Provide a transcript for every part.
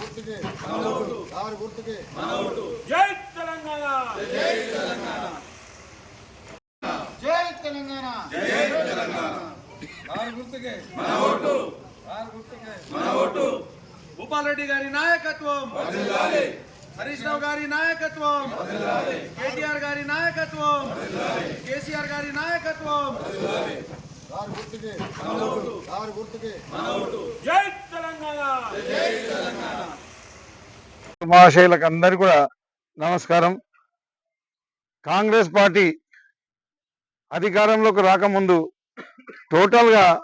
గుర్తుకే గుర్తుకే జై తెలంగాణ. జై తెలంగాణ కారు గుర్తుకే. మన ఓటు. కారు గుర్తుకే. మన ఓటు. భూపాల్ రెడ్డి గారి నాయకత్వం. హరీష్ రావు గారి నాయకత్వం. కేటీఆర్ గారి నాయకత్వం. కేసీఆర్ గారి నాయకత్వం. గుర్తుకే. కారు గుర్తుకే. జై మహాశైలకు అందరు కూడా నమస్కారం. కాంగ్రెస్ పార్టీ అధికారంలోకి రాకముందు టోటల్గా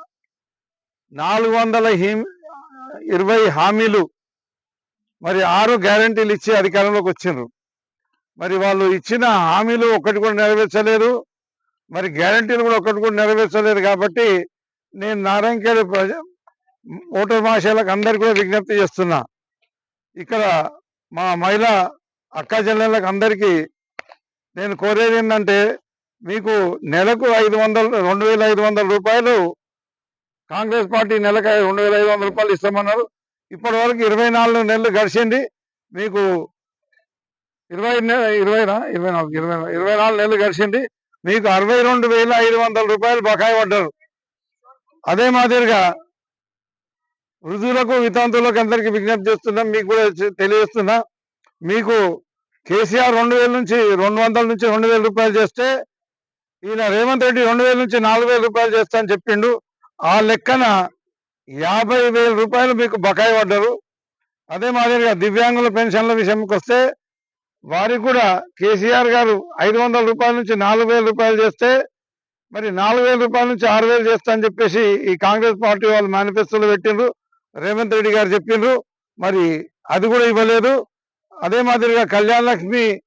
నాలుగు వందల ఇరవై హామీలు మరి ఆరు గ్యారంటీలు ఇచ్చి అధికారంలోకి వచ్చిండ్రు. మరి వాళ్ళు ఇచ్చిన హామీలు ఒక్కటి కూడా నెరవేర్చలేదు. మరి గ్యారంటీలు కూడా ఒక్కటి కూడా నెరవేర్చలేదు కాబట్టి నేను నారాయణఖేడ్ ప్రజ మోటార్ మహాశయులకు అందరికీ కూడా విజ్ఞప్తి చేస్తున్నా. ఇక్కడ మా మహిళా అక్క చెల్లెళ్ళకి అందరికీ నేను కోరేది ఏంటంటే మీకు నెలకు ఐదు వందలు రెండు వేల ఐదు వందల రూపాయలు కాంగ్రెస్ పార్టీ నెలకు రెండు వేల ఐదు వందల రూపాయలు ఇస్తామన్నారు. ఇప్పటి వరకు ఇరవై నాలుగు నెలలు గడిచింది. మీకు ఇరవై ఇరవై ఇరవైనా? ఇరవై నాలుగు ఇరవై ఇరవై నాలుగు నెలలు గడిచింది. మీకు అరవై రెండు వేల ఐదు వందల రూపాయలు బకాయి పడ్డారు. అదే మాదిరిగా వృద్ధులకు వితంతులకు అందరికీ విజ్ఞప్తి చేస్తున్నాం. మీకు కూడా తెలియజేస్తున్నా. మీకు కేసీఆర్ రెండు వేల నుంచి రెండు వందల నుంచి రెండు వేల రూపాయలు చేస్తే ఈయన రేవంత్ రెడ్డి రెండు వేల నుంచి నాలుగు వేల రూపాయలు చేస్తా అని చెప్పిండు. ఆ లెక్కన యాభై వేల రూపాయలు మీకు బకాయి పడ్డారు. అదే మాదిరిగా దివ్యాంగుల పెన్షన్ల విషయంకి వస్తే వారికి కూడా కేసీఆర్ గారు ఐదు వందల రూపాయల నుంచి నాలుగు వేల రూపాయలు చేస్తే మరి నాలుగు వేల రూపాయల నుంచి ఆరు వేలు చేస్తా అని చెప్పేసి ఈ కాంగ్రెస్ పార్టీ వాళ్ళు మేనిఫెస్టోలో పెట్టిండ్రు. రేవంత్ రెడ్డి గారు చెప్పిండ్రు. మరి అది కూడా ఇవ్వలేదు. అదే మాదిరిగా కళ్యాణ లక్ష్మి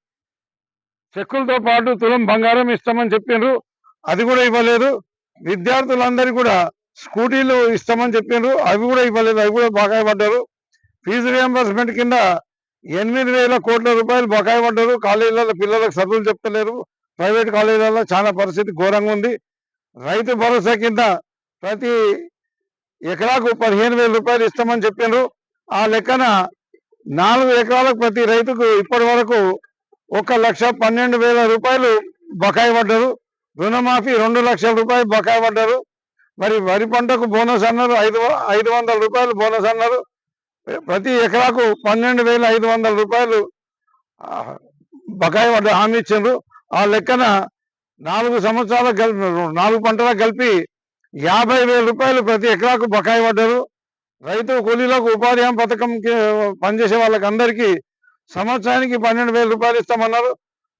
చెక్కులతో పాటు తులం బంగారం ఇస్తామని చెప్పిండ్రు. అది కూడా ఇవ్వలేదు. విద్యార్థులందరికీ కూడా స్కూటీలు ఇస్తామని చెప్పిండ్రు. అవి కూడా ఇవ్వలేదు. అవి కూడా బకాయి పడ్డారు. ఫీజు రియంబర్స్మెంట్ కింద ఎనిమిది వేల కోట్ల రూపాయలు బకాయి పడ్డారు. కాలేజీలలో పిల్లలకు చదువులు చెప్తలేరు. ప్రైవేట్ కాలేజీలలో చాలా పరిస్థితి ఘోరంగా ఉంది. రైతు భరోసా కింద ప్రతి ఎకరాకు పదిహేను వేల రూపాయలు ఇస్తామని చెప్పిండ్రు ఆ లెక్కన నాలుగు ఎకరాలకు ప్రతి రైతుకు ఇప్పటి వరకు ఒక లక్ష పన్నెండు వేల రూపాయలు బకాయి పడ్డారు. రుణమాఫీ రెండు లక్షల రూపాయలు బకాయి పడ్డారు. మరి వరి పంటకు బోనస్ అన్నారు ఐదు ఐదు వందల రూపాయలు బోనస్ అన్నారు. ప్రతి ఎకరాకు పన్నెండు వేల ఐదు వందల రూపాయలు బకాయి పడ్డ హామీ ఇచ్చిండ్రు. ఆ లెక్కన నాలుగు సంవత్సరాలకు కలిపి నాలుగు పంటలకు కలిపి యాభై వేల రూపాయలు ప్రతి ఎకరాకు బకాయి పడ్డారు. రైతు కూలీలకు ఉపాధి హామీ పథకం పనిచేసే వాళ్ళకి అందరికీ సంవత్సరానికి పన్నెండు వేల రూపాయలు ఇస్తామన్నారు.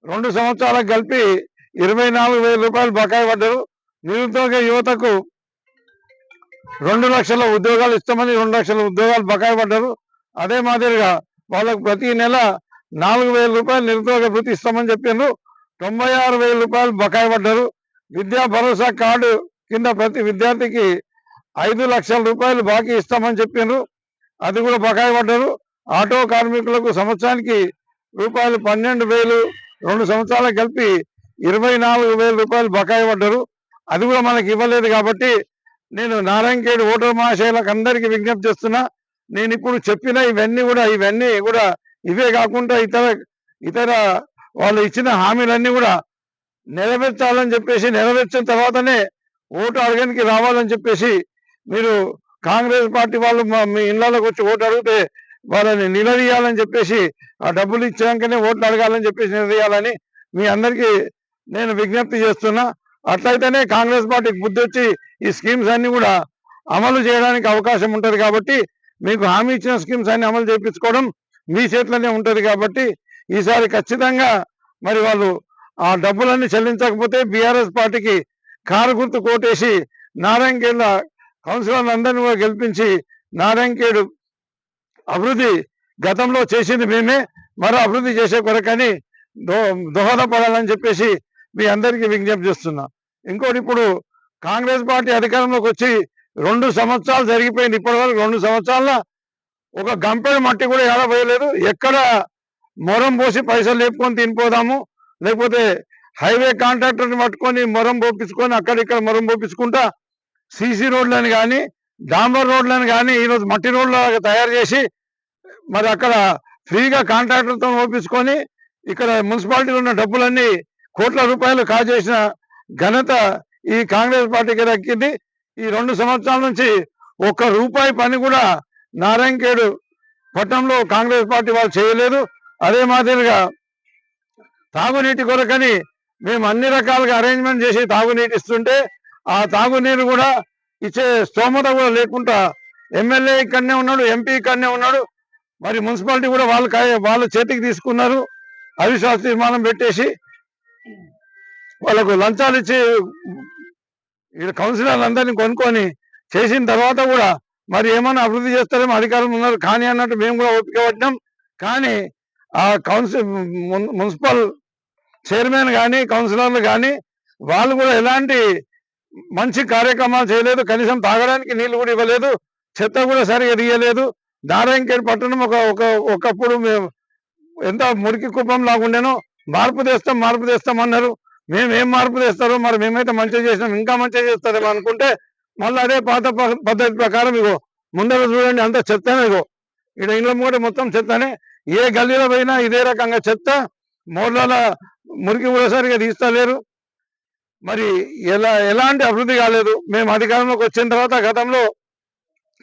రెండు సంవత్సరాలకు కలిపి ఇరవై నాలుగు వేల రూపాయలు బకాయి పడ్డారు. నిరుద్యోగ యువతకు రెండు లక్షల ఉద్యోగాలు ఇస్తామని రెండు లక్షల ఉద్యోగాలు బకాయి పడ్డారు. అదే మాదిరిగా వాళ్ళకు ప్రతి నెల నాలుగు వేల రూపాయలు నిరుద్యోగ భృతి ఇస్తామని చెప్పిండ్రు. తొంభై ఆరు వేల రూపాయలు బకాయి పడ్డారు. విద్యా భరోసా కార్డు కింద ప్రతి విద్యార్థికి ఐదు లక్షల రూపాయలు బాకీ ఇస్తామని చెప్పిండ్రు అది కూడా బకాయి పడ్డారు. ఆటో కార్మికులకు సంవత్సరానికి రూపాయలు పన్నెండు వేలు రెండు సంవత్సరాలకు కలిపి ఇరవై నాలుగు వేల రూపాయలు బకాయి పడ్డారు. అది కూడా మనకి ఇవ్వలేదు కాబట్టి నేను నారాయణఖేడ్ ఓటర్ మహాశయులకు అందరికీ విజ్ఞప్తి చేస్తున్నా. నేను ఇప్పుడు చెప్పిన ఇవన్నీ కూడా ఇవన్నీ కూడా ఇవే కాకుండా ఇతర ఇతర వాళ్ళు ఇచ్చిన హామీలన్నీ కూడా నెరవేర్చాలని చెప్పేసి నెరవేర్చిన తర్వాతనే ఓటు అడగడానికి రావాలని చెప్పేసి మీరు కాంగ్రెస్ పార్టీ వాళ్ళు మీ ఇళ్ళలోకి వచ్చి ఓటు అడిగితే వాళ్ళని నిలదీయాలని చెప్పేసి ఆ డబ్బులు ఇచ్చాకనే ఓట్లు అడగాలని చెప్పేసి నిలదీయాలని మీ అందరికీ నేను విజ్ఞప్తి చేస్తున్నా. అట్లయితేనే కాంగ్రెస్ పార్టీకి బుద్ధి వచ్చి ఈ స్కీమ్స్ అన్ని కూడా అమలు చేయడానికి అవకాశం ఉంటుంది కాబట్టి మీకు హామీ ఇచ్చిన స్కీమ్స్ అన్ని అమలు చేయించుకోవడం మీ చేతిలోనే ఉంటుంది కాబట్టి ఈసారి ఖచ్చితంగా మరి వాళ్ళు ఆ డబ్బులన్నీ చెల్లించకపోతే బీఆర్ఎస్ పార్టీకి కారు గుర్తు కోటేసి నారాయణఖేడ్ల కౌన్సిలర్లందరినీ కూడా గెలిపించి నారాయణఖేడ్ అభివృద్ధి గతంలో చేసింది మేమే మరో అభివృద్ధి చేసే కొరకని దో దోహదపడాలని చెప్పేసి మీ అందరికీ విజ్ఞప్తి చేస్తున్నా. ఇంకోటి ఇప్పుడు కాంగ్రెస్ పార్టీ అధికారంలోకి వచ్చి రెండు సంవత్సరాలు జరిగిపోయింది ఇప్పటి వరకు రెండు సంవత్సరాల ఒక గంపెడు మట్టి కూడా ఎడబోయలేదు ఎక్కడ మొరం పోసి పైసలు లేపుకొని తినిపోదాము లేకపోతే హైవే కాంట్రాక్టర్ని పట్టుకొని మొరం పోపించుకొని అక్కడిక్కడ మొరం పోపించుకుంటా సీసీ రోడ్లను కానీ డాంబర్ రోడ్లను కానీ ఈరోజు మట్టి రోడ్ల తయారు చేసి మరి అక్కడ ఫ్రీగా కాంట్రాక్టర్తో ఒప్పించుకొని ఇక్కడ మున్సిపాలిటీలో ఉన్న డబ్బులన్నీ కోట్ల రూపాయలు కాజేసిన ఘనత ఈ కాంగ్రెస్ పార్టీకి దక్కింది. ఈ రెండు సంవత్సరాల నుంచి ఒక్క రూపాయి పని కూడా నారాయణఖేడు పట్టణంలో కాంగ్రెస్ పార్టీ వాళ్ళు చేయలేదు. అదే మాదిరిగా తాగునీటి కొరకని మేము అన్ని రకాలుగా అరేంజ్మెంట్ చేసి తాగునీటి ఇస్తుంటే ఆ తాగునీరు కూడా ఇచ్చే స్తోమత కూడా లేకుండా ఎమ్మెల్యే ఇక్కడనే ఉన్నాడు ఎంపీ ఇక్కడనే ఉన్నాడు. మరి మున్సిపాలిటీ కూడా వాళ్ళు వాళ్ళు వాళ్ళ చేతికి తీసుకున్నారు. అవిశ్వాస తీర్మానం పెట్టేసి వాళ్ళకు లంచాలు ఇచ్చి కౌన్సిలర్లు అందరినీ కొనుక్కొని చేసిన తర్వాత కూడా మరి ఏమైనా అభివృద్ధి చేస్తారేమో అధికారులు ఉన్నారు. కానీ అన్నట్టు మేము కూడా ఓపిక పట్టినాం. కానీ ఆ కౌన్సిల్ మున్- మున్సిపల్ చైర్మన్ కానీ కౌన్సిలర్లు కానీ వాళ్ళు కూడా ఎలాంటి మంచి కార్యక్రమాలు చేయలేదు. కనీసం తాగడానికి నీళ్ళు కూడా ఇవ్వలేదు. చెత్త కూడా సరిగా తీయలేదు. నారాయణఖేడ్ పట్టణం ఒక ఒక ఒకప్పుడు మేము ఎంత మురికి కుప్పం లాగుండేనో మార్పు తెస్తాం మార్పు తెస్తాం అన్నారు. మేము ఏం మార్పు తెస్తారో మరి మేమైతే మంచిగా చేసినాం. ఇంకా మంచిగా చేస్తారేమో అనుకుంటే మళ్ళీ అదే పాత ప- పద్ధతి ప్రకారం ఇగో ముందర చూడండి అంత చెత్తనే ఇగో. ఇక్కడ ఇండ్ల కూడా మొత్తం చెత్తనే. ఏ గల్లీలో పోయినా ఇదే రకంగా చెత్త. మోర్ల మురికి కూడా సరిగా తీస్తలేరు. మరి ఎలా ఎలాంటి అభివృద్ధి కాలేదు. మేము అధికారంలోకి వచ్చిన తర్వాత గతంలో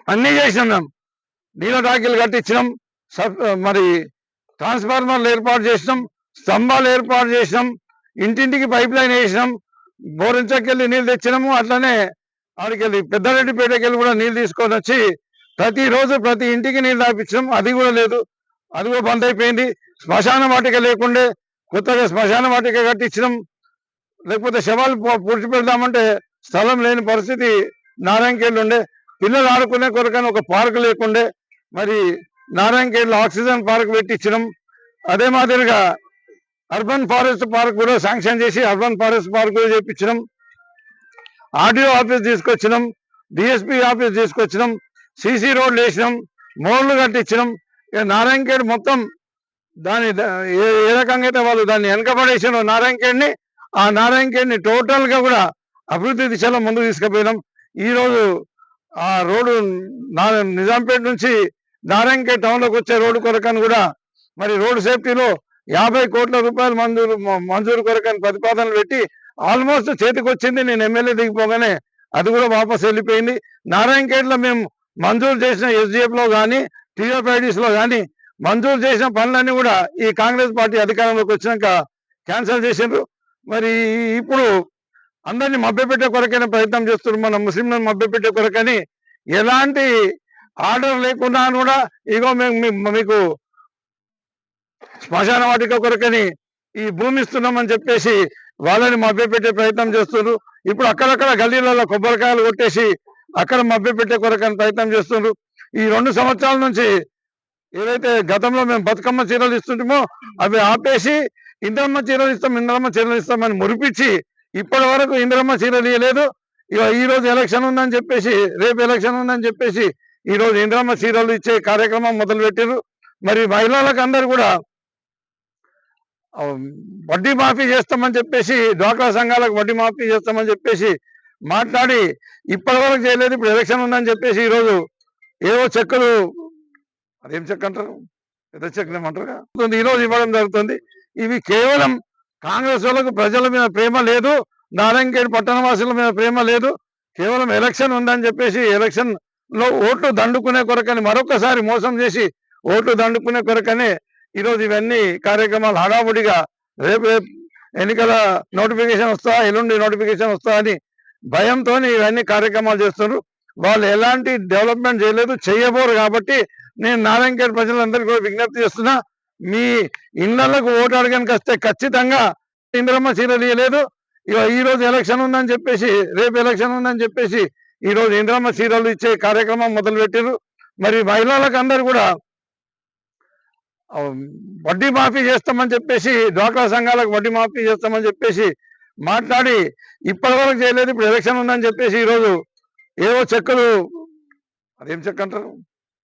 అన్నీ చేసినాం మేము. నీళ్ళ టాకీలు కట్టించినాం. సబ్ మరి ట్రాన్స్ఫార్మర్లు ఏర్పాటు చేసినాం. స్తంభాలు ఏర్పాటు చేసినాం. ఇంటింటికి పైప్ లైన్ వేసినాం. బోరించకెళ్ళి నీళ్ళు తెచ్చినాము. అట్లనే ఆడికెళ్ళి పెద్దారెడ్డిపేటకి వెళ్ళి కూడా నీళ్ళు తీసుకొని వచ్చి ప్రతిరోజు ప్రతి ఇంటికి నీళ్ళు తాపించడం అది కూడా లేదు. అది కూడా బంద్ అయిపోయింది. శ్మశాన వాటిక లేకుండే కొత్తగా శ్మశాన వాటిక కట్టించినాం లేకపోతే శవాలు పూడ్చిపెడదామంటే స్థలం లేని పరిస్థితి నారాయణకేళ్ళు ఉండే పిల్లలు ఆడుకునే కొరకని ఒక పార్క్ లేకుండే. మరి నారాయణకేళ్ళు ఆక్సిజన్ పార్క్ పెట్టించినాం అదే మాదిరిగా అర్బన్ ఫారెస్ట్ పార్క్ కూడా శాంక్షన్ చేసి అర్బన్ ఫారెస్ట్ పార్క్ కూడా చేపించినాం ఆర్డీఓ ఆఫీస్ తీసుకొచ్చినాం డిఎస్పీ ఆఫీస్ తీసుకొచ్చినాం సీసీ రోడ్లు వేసినాం మోర్లు కట్టించినాం ఇక మొత్తం దాని ఏ ఏ రకంగా అయితే వాళ్ళు దాన్ని వెనకబడేసారో నారాయణఖేడ్ని ఆ నారాయణఖేడ్ని టోటల్గా కూడా అభివృద్ధి దిశలో ముందుకు తీసుకుపోయినాం. ఈ రోజు ఆ రోడ్డు నిజాంపేట నుంచి నారాయణఖేడ్ టౌన్లోకి వచ్చే రోడ్డు కొరకని కూడా మరి రోడ్డు సేఫ్టీలో యాభై కోట్ల రూపాయలు మంజూరు మంజూరు కొరకని ప్రతిపాదనలు పెట్టి ఆల్మోస్ట్ చేతికొచ్చింది నేను ఎమ్మెల్యే దిగిపోగానే అది కూడా వాపస్ వెళ్ళిపోయింది. నారాయణకేట్లో మేము మంజూరు చేసిన ఎస్డిఎఫ్లో కానీ టీఎఫ్ఐడిస్లో కానీ మంజూరు చేసిన పనులన్నీ కూడా ఈ కాంగ్రెస్ పార్టీ అధికారంలోకి వచ్చినాక క్యాన్సిల్ చేసిండ్రు. మరి ఇప్పుడు అందరినీ మభ్యపెట్టే కొరకైనా ప్రయత్నం చేస్తున్నారు. మన ముస్లింలను మభ్యపెట్టే కొరకని ఎలాంటి ఆర్డర్ లేకుండా కూడా ఇగో మేము మీకు శ్మశాన వాటిక కొరకని ఈ భూమి ఇస్తున్నామని చెప్పేసి వాళ్ళని మభ్యపెట్టే ప్రయత్నం చేస్తున్నారు. ఇప్పుడు అక్కడక్కడ గల్లీలలో కొబ్బరికాయలు కొట్టేసి అక్కడ మభ్యపెట్టే కొరకని ప్రయత్నం చేస్తున్నారు. ఈ రెండు సంవత్సరాల నుంచి ఏదైతే గతంలో మేము బతుకమ్మ చీరలు ఇస్తుంటామో అవి ఆపేసి ఇంద్రమ్మ చీరలు ఇస్తాం ఇంద్రమ్మ చీరలు ఇస్తామని మురిపించి ఇప్పటి వరకు ఇంద్రమ్మ చీరలు ఇవ్వలేదు ఈ రోజు ఎలక్షన్ ఉందని చెప్పేసి రేపు ఎలక్షన్ ఉందని చెప్పేసి ఈ రోజు ఇంద్రమ్మ చీరలు ఇచ్చే కార్యక్రమం మొదలు పెట్టారు మరి మహిళలకు అందరు కూడా వడ్డీ మాఫీ చేస్తామని చెప్పేసి డ్వాక్రా సంఘాలకు వడ్డీ మాఫీ చేస్తామని చెప్పేసి మాట్లాడి ఇప్పటి వరకు చేయలేదు ఇప్పుడు ఎలక్షన్ ఉందని చెప్పేసి ఈరోజు ఏవో చెక్కులు అదేం చెక్ అంటారు? పెద్ద చెక్ ఏమంటారు ఈ రోజు ఇవ్వడం జరుగుతుంది. ఇవి కేవలం కాంగ్రెస్ వాళ్ళకు ప్రజల మీద ప్రేమ లేదు. నారాయణఖేడ్ పట్టణ వాసుల మీద ప్రేమ లేదు. కేవలం ఎలక్షన్ ఉందని చెప్పేసి ఎలక్షన్లో ఓట్లు దండుకునే కొరకని మరొకసారి మోసం చేసి ఓట్లు దండుకునే కొరకని ఈరోజు ఇవన్నీ కార్యక్రమాలు హడావుడిగా రేపు రేపు ఎన్నికల నోటిఫికేషన్ వస్తా ఎల్లుండి నోటిఫికేషన్ వస్తా అని భయంతో ఇవన్నీ కార్యక్రమాలు చేస్తున్నారు. వాళ్ళు ఎలాంటి డెవలప్మెంట్ చేయలేదు చేయబోరు కాబట్టి నేను నారాయణఖేడ్ ప్రజలందరికీ కూడా విజ్ఞప్తి చేస్తున్నా మీ ఇళ్ళకు ఓటు అడగడానికి వస్తే ఖచ్చితంగా ఇంద్రమ్మ చీరలు ఇవ్వలేదు ఇక ఈ రోజు ఎలక్షన్ ఉందని చెప్పేసి రేపు ఎలక్షన్ ఉందని చెప్పేసి ఈ రోజు ఇంద్రమ్మ చీరలు ఇచ్చే కార్యక్రమం మొదలు పెట్టారు మరి మహిళలకు అందరు కూడా వడ్డీ మాఫీ చేస్తామని చెప్పేసి డ్వాక్రా సంఘాలకు వడ్డీ మాఫీ చేస్తామని చెప్పేసి మాట్లాడి ఇప్పటి వరకు చేయలేదు ఇప్పుడు ఎలక్షన్ ఉందని చెప్పేసి ఈరోజు ఏవో చెక్కలు అదేం చెక్క అంటారు?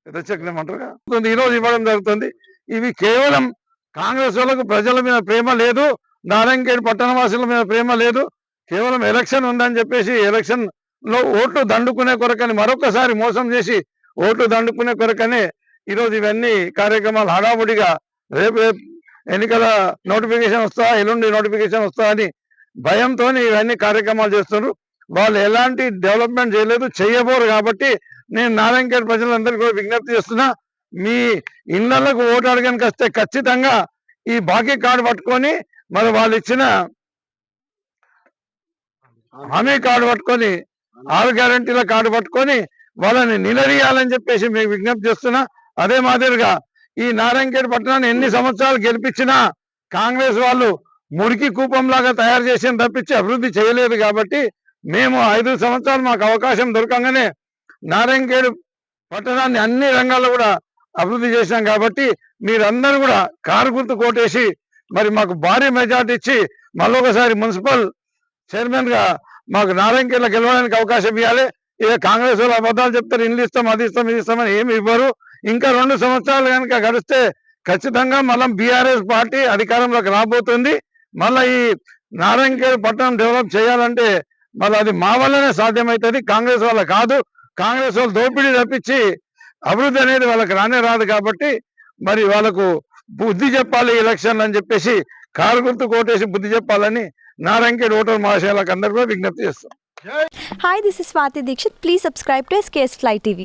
పెద్ద ఈ రోజు ఇవ్వడం జరుగుతుంది. ఇవి కేవలం కాంగ్రెస్ వాళ్ళకు ప్రజల మీద ప్రేమ లేదు. నారాయణఖేడ్ పట్టణవాసుల మీద ప్రేమ లేదు. కేవలం ఎలక్షన్ ఉందని చెప్పేసి ఎలక్షన్లో ఓట్లు దండుకునే కొరకని మరొకసారి మోసం చేసి ఓట్లు దండుకునే కొరకని ఈరోజు ఇవన్నీ కార్యక్రమాలు హడావుడిగా రేపు రేపు ఎన్నికల నోటిఫికేషన్ వస్తా ఎల్లుండి నోటిఫికేషన్ వస్తా అని భయంతో ఇవన్నీ కార్యక్రమాలు చేస్తున్నారు. వాళ్ళు ఎలాంటి డెవలప్మెంట్ చేయలేదు. చేయబోరు కాబట్టి నేను నారాయణఖేడ్ ప్రజలందరికీ కూడా విజ్ఞప్తి చేస్తున్నా మీ ఇళ్ళకు ఓటు అడగడానికి వస్తే ఖచ్చితంగా ఈ బాకీ కార్డు పట్టుకొని మరి వాళ్ళు ఇచ్చిన హామీ కార్డు పట్టుకొని ఆరు గ్యారంటీల కార్డు పట్టుకొని వాళ్ళని నిలదీయాలని చెప్పేసి మీకు విజ్ఞప్తి చేస్తున్నా. అదే మాదిరిగా ఈ నారాయణఖేడ్ పట్టణాన్ని ఎన్ని సంవత్సరాలు గెలిపించినా కాంగ్రెస్ వాళ్ళు మురికి కూపంలాగా తయారు చేసిన తప్పించి అభివృద్ధి చేయలేదు కాబట్టి మేము ఐదు సంవత్సరాలు మాకు అవకాశం దొరకంగానే నారాయణఖేడ్ పట్టణాన్ని అన్ని రంగాల్లో కూడా అభివృద్ధి చేశాం కాబట్టి మీరందరూ కూడా కారు గుర్తు కోటేసి మరి మాకు భారీ మెజార్టీ ఇచ్చి మళ్ళొకసారి మున్సిపల్ చైర్మన్గా మాకు నారాయణఖేడ్లో గెలవడానికి అవకాశం ఇవ్వాలి. ఇక కాంగ్రెస్ వాళ్ళు అబద్ధాలు చెప్తారు ఇల్లు ఇస్తాం అది ఇస్తాం ఇది ఇస్తామని ఏమి ఇవ్వరు. ఇంకా రెండు సంవత్సరాలు కనుక గడిస్తే ఖచ్చితంగా మళ్ళీ బీఆర్ఎస్ పార్టీ అధికారంలోకి రాబోతుంది. మళ్ళీ ఈ నారాయణఖేడ్ పట్టణం డెవలప్ చేయాలంటే మళ్ళీ అది మా వల్లనే సాధ్యమవుతుంది కాంగ్రెస్ వాళ్ళ కాదు. కాంగ్రెస్ వాళ్ళు దోపిడీ తప్పించి అభివృద్ధి అనేది వాళ్ళకి రానే రాదు కాబట్టి మరి వాళ్ళకు బుద్ధి చెప్పాలి ఎలక్షన్ అని చెప్పేసి కారు గుర్తు కోటేసి బుద్ధి చెప్పాలని నారాయణఖేడ్ ఓటర్ మహాశయాలకు అందరూ కూడా విజ్ఞప్తి చేస్తాం. Hi this is Swathi Dikshit please subscribe to SKS fly TV